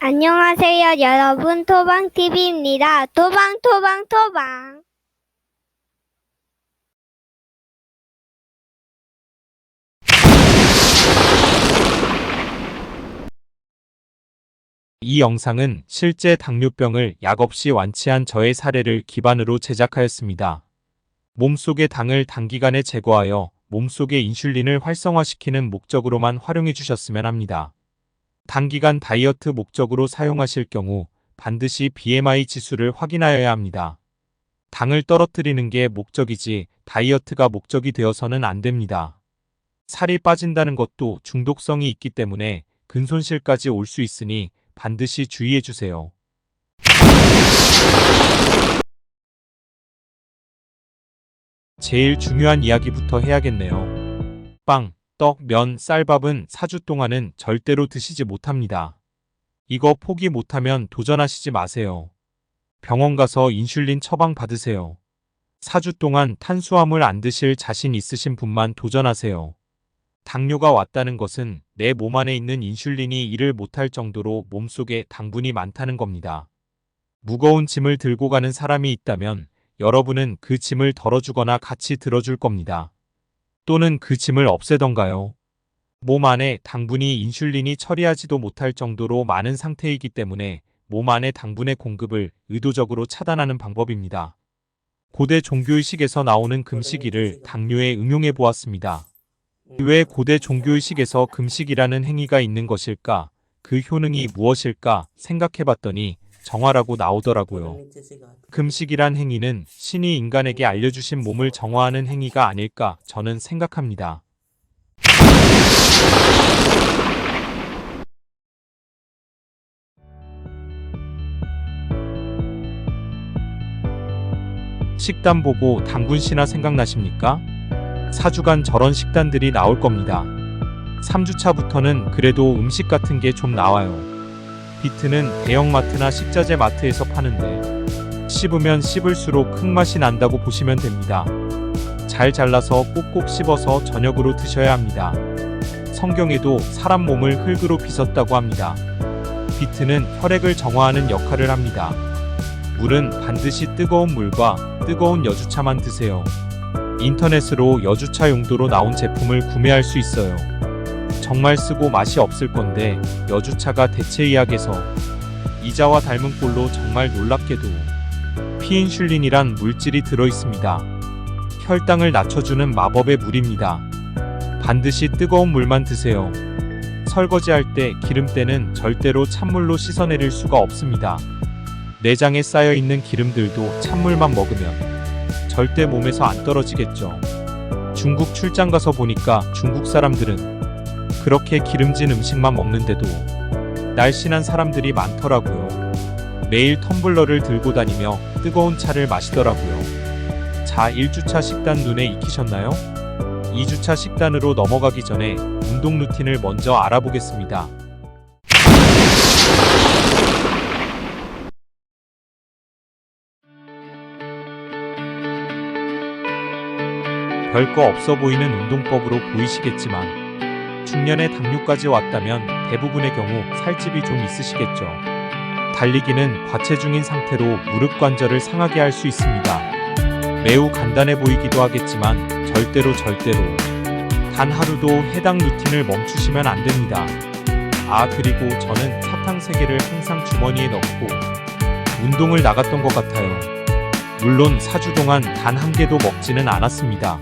안녕하세요, 여러분. 토방TV입니다. 토방, 토방, 토방. 이 영상은 실제 당뇨병을 약 없이 완치한 저의 사례를 기반으로 제작하였습니다. 몸속의 당을 단기간에 제거하여 몸속의 인슐린을 활성화시키는 목적으로만 활용해 주셨으면 합니다. 단기간 다이어트 목적으로 사용하실 경우 반드시 BMI 지수를 확인하여야 합니다. 당을 떨어뜨리는 게 목적이지 다이어트가 목적이 되어서는 안 됩니다. 살이 빠진다는 것도 중독성이 있기 때문에 근손실까지 올 수 있으니 반드시 주의해 주세요. 제일 중요한 이야기부터 해야겠네요. 빵, 떡, 면, 쌀밥은 4주 동안은 절대로 드시지 못합니다. 이거 포기 못하면 도전하시지 마세요. 병원 가서 인슐린 처방 받으세요. 4주 동안 탄수화물 안 드실 자신 있으신 분만 도전하세요. 당뇨가 왔다는 것은 내 몸 안에 있는 인슐린이 일을 못할 정도로 몸속에 당분이 많다는 겁니다. 무거운 짐을 들고 가는 사람이 있다면 여러분은 그 짐을 덜어주거나 같이 들어줄 겁니다. 또는 그 짐을 없애던가요. 몸 안에 당분이 인슐린이 처리하지도 못할 정도로 많은 상태이기 때문에 몸 안의 당분의 공급을 의도적으로 차단하는 방법입니다. 고대 종교의식에서 나오는 금식일을 당뇨에 응용해 보았습니다. 왜 고대 종교의식에서 금식이라는 행위가 있는 것일까? 그 효능이 무엇일까 생각해 봤더니 정화라고 나오더라고요. 금식이란 행위는 신이 인간에게 알려주신 몸을 정화하는 행위가 아닐까 저는 생각합니다. 식단 보고 당군 신화 생각나십니까? 4주간 저런 식단들이 나올 겁니다. 3주차부터는 그래도 음식 같은 게 좀 나와요. 비트는 대형마트나 식자재 마트에서 파는데 씹으면 씹을수록 흙맛이 난다고 보시면 됩니다. 잘 잘라서 꼭꼭 씹어서 저녁으로 드셔야 합니다. 성경에도 사람 몸을 흙으로 빚었다고 합니다. 비트는 혈액을 정화하는 역할을 합니다. 물은 반드시 뜨거운 물과 뜨거운 여주차만 드세요. 인터넷으로 여주차 용도로 나온 제품을 구매할 수 있어요. 정말 쓰고 맛이 없을 건데 여주차가 대체의학에서 이자와 닮은 꼴로 정말 놀랍게도 피인슐린이란 물질이 들어 있습니다. 혈당을 낮춰주는 마법의 물입니다. 반드시 뜨거운 물만 드세요. 설거지할 때 기름때는 절대로 찬물로 씻어내릴 수가 없습니다. 내장에 쌓여 있는 기름들도 찬물만 먹으면 절대 몸에서 안 떨어지겠죠. 중국 출장 가서 보니까 중국 사람들은 그렇게 기름진 음식만 먹는데도 날씬한 사람들이 많더라고요. 매일 텀블러를 들고 다니며 뜨거운 차를 마시더라고요. 자, 1주차 식단 눈에 익히셨나요? 2주차 식단으로 넘어가기 전에 운동 루틴을 먼저 알아보겠습니다. 별거 없어 보이는 운동법으로 보이시겠지만 중년에 당뇨까지 왔다면 대부분의 경우 살집이 좀 있으시겠죠. 달리기는 과체중인 상태로 무릎 관절을 상하게 할 수 있습니다. 매우 간단해 보이기도 하겠지만 절대로 절대로 단 하루도 해당 루틴을 멈추시면 안 됩니다. 아 그리고 저는 사탕 3개를 항상 주머니에 넣고 운동을 나갔던 것 같아요. 물론 4주 동안 단 한 개도 먹지는 않았습니다.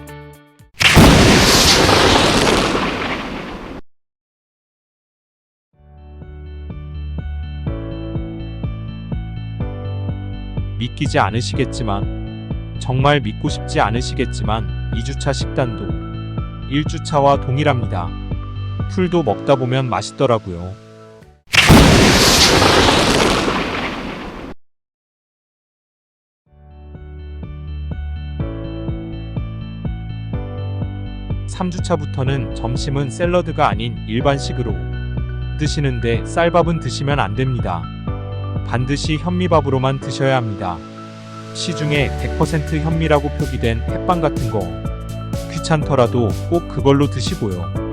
믿기지 않으시겠지만 정말 믿고 싶지 않으시겠지만 2주차 식단도 1주차와 동일합니다. 풀도 먹다 보면 맛있더라고요. 삼주차부터는 점심은 샐러드가 아닌 일반식으로 드시는데 쌀밥은 드시면 안 됩니다. 반드시 현미밥으로만 드셔야 합니다. 시중에 100% 현미라고 표기된 햇빵 같은 거 귀찮더라도 꼭 그걸로 드시고요.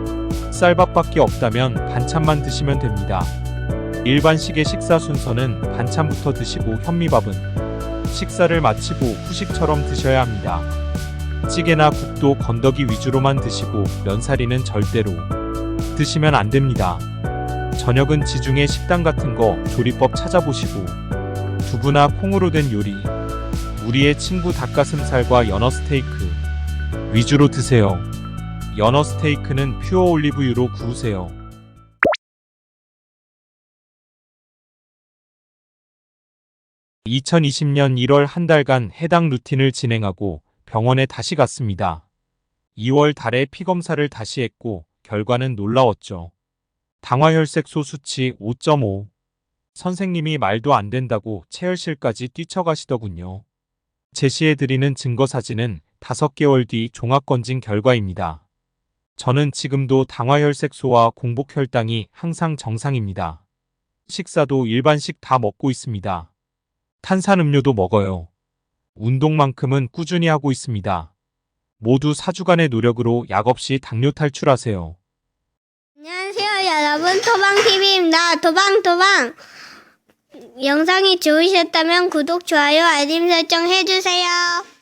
쌀밥밖에 없다면 반찬만 드시면 됩니다. 일반식의 식사 순서는 반찬부터 드시고 현미밥은 식사를 마치고 후식처럼 드셔야 합니다. 찌개나 국도 건더기 위주로만 드시고 면사리는 절대로 드시면 안 됩니다. 저녁은 지중해 식당 같은 거 조리법 찾아보시고 두부나 콩으로 된 요리, 우리의 친구 닭가슴살과 연어 스테이크 위주로 드세요. 연어 스테이크는 퓨어 올리브유로 구우세요. 2020년 1월 한 달간 해당 루틴을 진행하고 병원에 다시 갔습니다. 2월 달에 피 검사를 다시 했고 결과는 놀라웠죠. 당화혈색소 수치 5.5. 선생님이 말도 안 된다고 체열실까지 뛰쳐가시더군요. 제시해드리는 증거 사진은 5개월 뒤 종합건진 결과입니다. 저는 지금도 당화혈색소와 공복혈당이 항상 정상입니다. 식사도 일반식 다 먹고 있습니다. 탄산음료도 먹어요. 운동만큼은 꾸준히 하고 있습니다. 모두 4주간의 노력으로 약 없이 당뇨 탈출하세요. 안녕하세요, 여러분. 토방TV입니다. 토방토방. 영상이 좋으셨다면 구독, 좋아요, 알림 설정 해주세요.